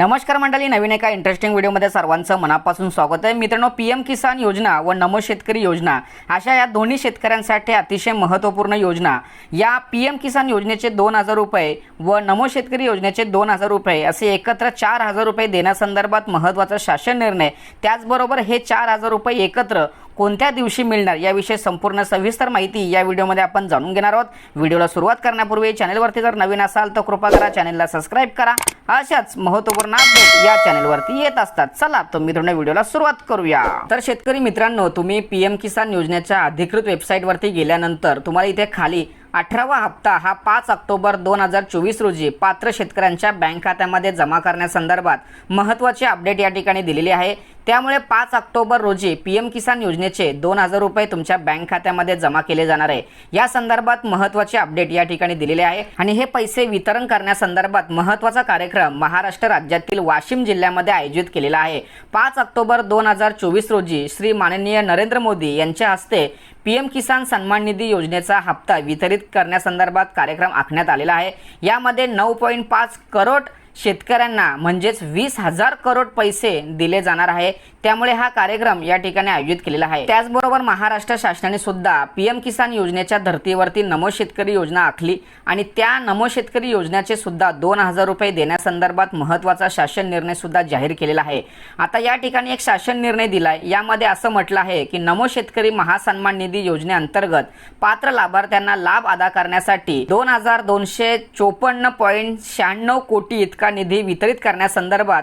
नमस्कार मंडळी नवीन एका इंटरेस्टिंग व्हिडिओमध्ये सर्वांचं मनापासून स्वागत आहे. मित्रांनो पी एम किसान योजना व नमो शेतकरी योजना अशा या दोन्ही शेतकऱ्यांसाठी अतिशय महत्त्वपूर्ण योजना. या पी एम किसान योजनेचे दोन हजार रुपये व नमो शेतकरी योजनेचे दोन हजार रुपये असे एकत्र चार हजार रुपये देण्यासंदर्भात महत्त्वाचा शासन निर्णय. त्याचबरोबर हे चार हजार रुपये एकत्र कोणत्या दिवशी मिळणार याविषयी संपूर्ण सविस्तर माहिती या व्हिडिओमध्ये आपण जाणून घेणार आहोत. व्हिडिओला सुरुवात करण्यापूर्वी चॅनलवरती जर नवीन असाल तर कृपा करा चॅनलला सबस्क्राईब करा. अशाच महत्त्वपूर्ण अपडेट या चॅनेलवरती येत असतात. चला तर मित्रांनो व्हिडिओला सुरुवात करूया. तर शेतकरी मित्रांनो तुम्ही पी एम किसान योजनेच्या अधिकृत वेबसाईटवरती गेल्यानंतर तुम्हाला इथे खाली अठरावा हप्ता हा पाच ऑक्टोबर दोन हजार चोवीस रोजी पात्र शेतकऱ्यांच्या बँक खात्यामध्ये जमा करण्यासंदर्भात महत्त्वाचे अपडेट या ठिकाणी दिलेली आहे. त्यामुळे पाच ऑक्टोबर रोजी पी एम किसान योजनेचे दोन हजार रुपये तुमच्या बँक खात्यामध्ये जमा केले जाणार आहे. या संदर्भात महत्त्वाचे अपडेट या ठिकाणी दिलेली आहे आणि हे पैसे वितरण करण्यासंदर्भात महत्त्वाचा कार्यक्रम महाराष्ट्र राज्यातील वाशिम जिल्ह्यामध्ये आयोजित केलेला आहे. पाच ऑक्टोबर दोन हजार चोवीस रोजी श्री माननीय नरेंद्र मोदी यांच्या हस्ते पीएम किसान सन्मान निधी योजनेचा हप्ता वितरित करण्यासंदर्भात कार्यक्रम आखण्यात आलेला आहे. यामध्ये नऊ पॉईंट पाच करोड शेतकऱ्यांना म्हणजेच वीस हजार करोड पैसे दिले जाणार आहे. त्यामुळे हा कार्यक्रम या ठिकाणी आयोजित केलेला आहे. त्याचबरोबर महाराष्ट्र शासनाने सुद्धा पीएम किसान योजनेच्या धर्तीवरती नमो शेतकरी योजना आखली आणि त्या नमो शेतकरी योजनेचे सुद्धा दोन हजार रुपये देण्यासंदर्भात महत्त्वाचा शासन निर्णय सुद्धा जाहीर केलेला आहे. आता या ठिकाणी एक शासन निर्णय दिलाय. यामध्ये असं म्हटलं आहे की नमो शेतकरी महासन्मान निधी योजनेअंतर्गत पात्र लाभार्थ्यांना लाभ अदा करण्यासाठी दोन हजार दोनशे चोपन्न पॉईंट शहाण्णव कोटी इतका निधी वितरित करण्यासंदर्भात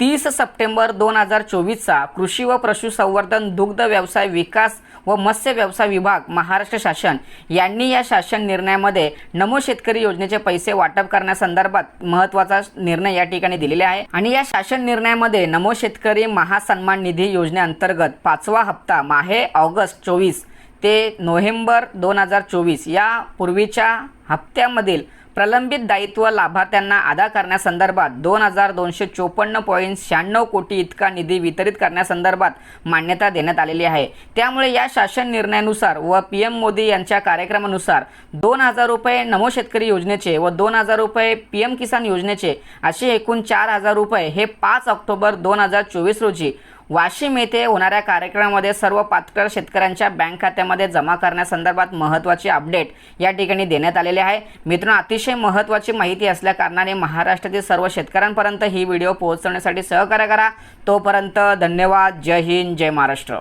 तीस सप्टेंबर दोन हजार चोवीसचा कृषी व पशुसंवर्धन दुग्ध व्यवसाय विकास व मत्स्य व्यवसाय विभाग महाराष्ट्र शासन यांनी या शासन निर्णयामध्ये नमो शेतकरी योजनेचे पैसे वाटप करण्यासंदर्भात महत्त्वाचा निर्णय या ठिकाणी दिलेले आहे. आणि या शासन निर्णयामध्ये नमो शेतकरी महासन्मान निधी योजनेअंतर्गत पाचवा हप्ता माहे ऑगस्ट चोवीस ते नोव्हेंबर दोन हजार चोवीस या पूर्वीच्या हप्त्यामधील प्रलंबित दायित्व लाभार्थ्यांना अदा करण्यासंदर्भात दोन हजार दोनशे चोपन्न पॉईंट शहाण्णव कोटी इतका निधी वितरित करण्यासंदर्भात मान्यता देण्यात आलेली आहे. त्यामुळे या शासन निर्णयानुसार व पी एम मोदी यांच्या कार्यक्रमानुसार दोन हजार रुपये नमो शेतकरी योजनेचे व दोन हजार रुपये पी एम किसान योजनेचे असे एकूण चार हजार रुपये हे पाच ऑक्टोबर दोन हजार चोवीस रोजी वाशिम येथे होणाऱ्या कार्यक्रमामध्ये सर्व पात्र शेतकऱ्यांच्या बँक खात्यामध्ये जमा करण्यासंदर्भात महत्त्वाची अपडेट या ठिकाणी देण्यात आलेली आहे. मित्रांनो अतिशय महत्त्वाची माहिती असल्या कारणाने महाराष्ट्रातील सर्व शेतकऱ्यांपर्यंत ही व्हिडिओ पोहोचवण्यासाठी सहकार्य करा. तोपर्यंत धन्यवाद. जय हिंद जय महाराष्ट्र.